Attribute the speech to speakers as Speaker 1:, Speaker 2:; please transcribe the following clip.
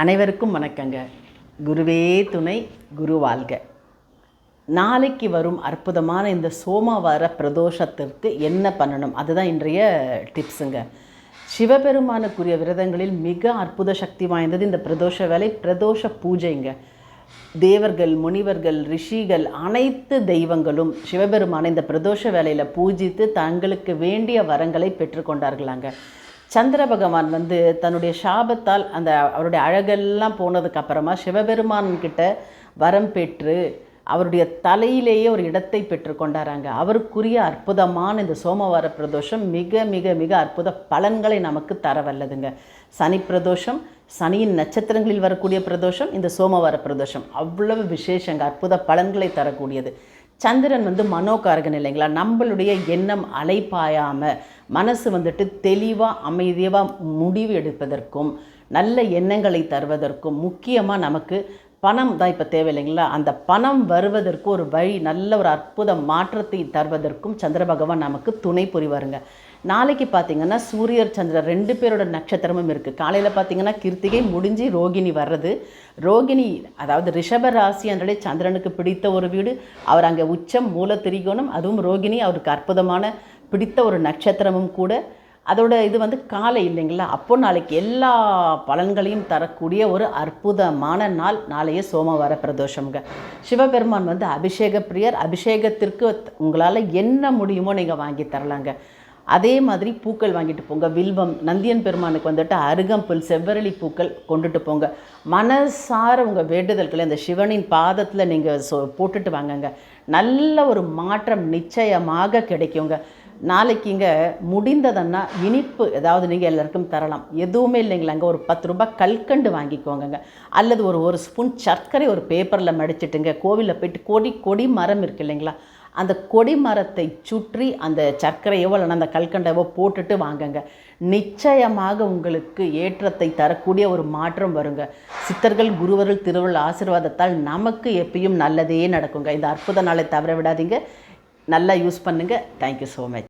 Speaker 1: அனைவருக்கும் வணக்கங்க. குருவே துணை குரு வாழ்க. நாளைக்கு வரும் அற்புதமான இந்த சோமவார பிரதோஷத்திற்கு என்ன பண்ணணும்? அதுதான் இன்றைய டிப்ஸுங்க சிவபெருமானுக்குரிய விரதங்களில் மிக அற்புத சக்தி வாய்ந்தது இந்த பிரதோஷ வேலை பிரதோஷ பூஜைங்க. தேவர்கள் முனிவர்கள் ரிஷிகள் அனைத்து தெய்வங்களும் சிவபெருமானை இந்த பிரதோஷ வேலையில் பூஜித்து தங்களுக்கு வேண்டிய வரங்களை பெற்றுக்கொண்டார்களாங்க சந்திர பகவான் வந்து தன்னுடைய சாபத்தால் அந்த அவருடைய அழகெல்லாம் போனதுக்கு அப்புறமா வரம் பெற்று அவருடைய தலையிலேயே ஒரு இடத்தை பெற்றுக்கொண்டாராங்க அவருக்குரிய அற்புதமான இந்த சோமவார பிரதோஷம் மிக மிக மிக அற்புத பலன்களை நமக்கு தர வல்லதுங்க. சனி பிரதோஷம் சனியின் நட்சத்திரங்களில் வரக்கூடிய பிரதோஷம் இந்த சோமவார பிரதோஷம். அவ்வளவு விசேஷங்க அற்புத பலன்களை தரக்கூடியது. சந்திரன் வந்து மனோகாரகன் இல்லைங்களா? நம்மளுடைய எண்ணம் அலைப்பாயாமல் மனசு வந்துட்டு தெளிவாக அமைதியாக முடிவு எடுப்பதற்கும் நல்ல எண்ணங்களை தருவதற்கும் முக்கியமாக நமக்கு பணம் தான் இப்போ தேவை இல்லைங்களா? அந்த பணம் வருவதற்கு ஒரு வழி நல்ல ஒரு அற்புத மாற்றத்தை தருவதற்கும் சந்திர பகவான் நமக்கு துணை புரிவாருங்க. நாளைக்கு பார்த்தீங்கன்னா சூரியர் சந்திரன் ரெண்டு பேரோட நட்சத்திரமும் இருக்குது காலையில் பார்த்தீங்கன்னா கிருத்திகை முடிஞ்சு ரோகிணி வர்றது. ரோகிணி அதாவது ரிஷப ராசி என்றே சந்திரனுக்கு பிடித்த ஒரு வீடு. அவர் அங்கே உச்சம் மூல திரிகோணம் அதுவும் ரோகிணி அவருக்கு அற்புதமான பிடித்த ஒரு நட்சத்திரமும் கூட. அதோட இது வந்து காலை இல்லைங்களா? அப்போ நாளைக்கு எல்லா பலன்களையும் தரக்கூடிய ஒரு அற்புதமான நாள். நாளைய சோமவார பிரதோஷம்ங்க. சிவபெருமான் வந்து அபிஷேக பிரியர். அபிஷேகத்திற்கு உங்களால் என்ன முடியுமோ நீங்கள் வாங்கி தரலாங்க. அதே மாதிரி பூக்கள் வாங்கிட்டு போங்க. வில்வம் நந்தியன் பெருமானுக்கு வந்துட்டு அருகம்புல் செவ்வரளி பூக்கள் கொண்டுட்டு போங்க. மனசார உங்கள் வேண்டுதல்களை அந்த சிவனின் பாதத்தில் நீங்கள் சொ போட்டுட்டு வாங்கங்க. நல்ல ஒரு மாற்றம் நிச்சயமாக கிடைக்குங்க. நாளைக்கு இங்கே முடிந்ததுன்னா இனிப்பு ஏதாவது நீங்கள் எல்லாருக்கும் தரலாம். எதுவுமே இல்லைங்களாங்க ஒரு பத்து ரூபாய் கல்கண்டு வாங்கிக்கோங்கங்க. அல்லது ஒரு ஒரு ஸ்பூன் சர்க்கரை ஒரு பேப்பரில் மடிச்சிட்டுங்க. கோவிலில் போயிட்டு கொடி கொடி மரம் இருக்கு இல்லைங்களா? அந்த கொடி மரத்தை சுற்றி அந்த சர்க்கரையோ இல்லைன்னா அந்த கல்கண்டவோ போட்டுட்டு வாங்கங்க. நிச்சயமாக உங்களுக்கு ஏற்றத்தை தரக்கூடிய ஒரு மாற்றம் வருங்க. சித்தர்கள் குருவர்கள் திருவள்ளுவர் ஆசீர்வாதத்தால் நமக்கு எப்பயும் நல்லதே நடக்குங்க. இந்த அற்புத நாளை தவற விடாதீங்க. நல்லா யூஸ் பண்ணுங்கள் தேங்க்யூ ஸோ மச்